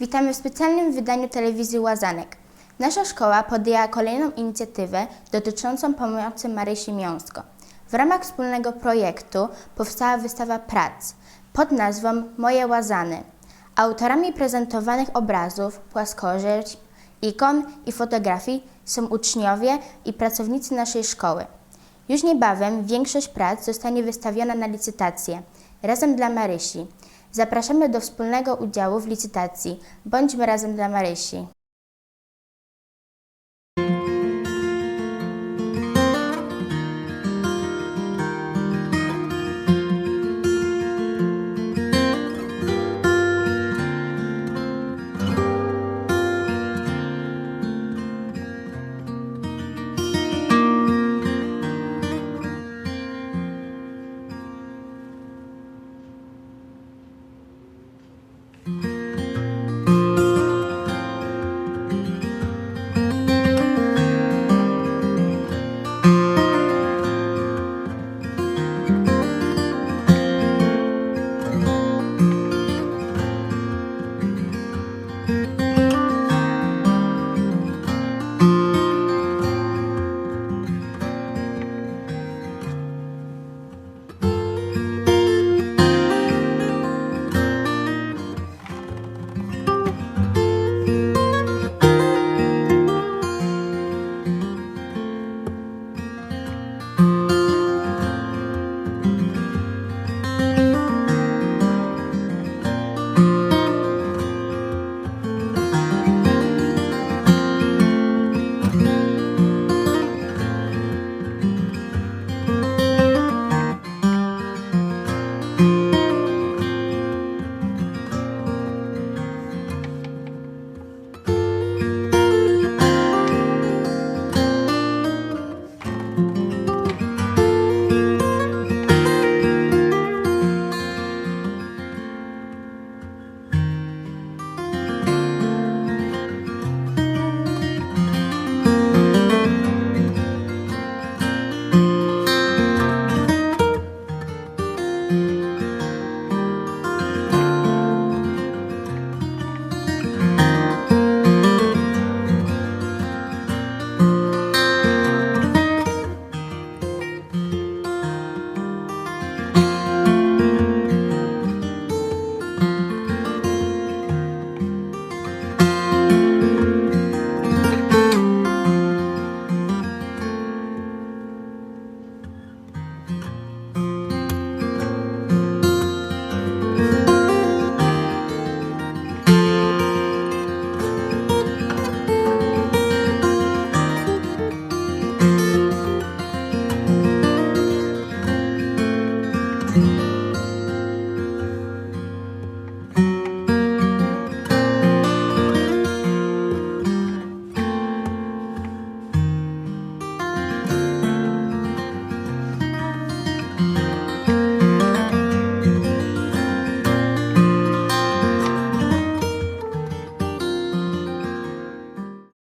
Witamy w specjalnym wydaniu telewizji Łazanek. Nasza szkoła podjęła kolejną inicjatywę dotyczącą pomocy Marysi Miąsko. W ramach wspólnego projektu powstała wystawa prac pod nazwą Moje Łazany. Autorami prezentowanych obrazów, płaskorzeźb, ikon i fotografii są uczniowie i pracownicy naszej szkoły. Już niebawem większość prac zostanie wystawiona na licytację razem dla Marysi. Zapraszamy do wspólnego udziału w licytacji. Bądźmy razem dla Marysi.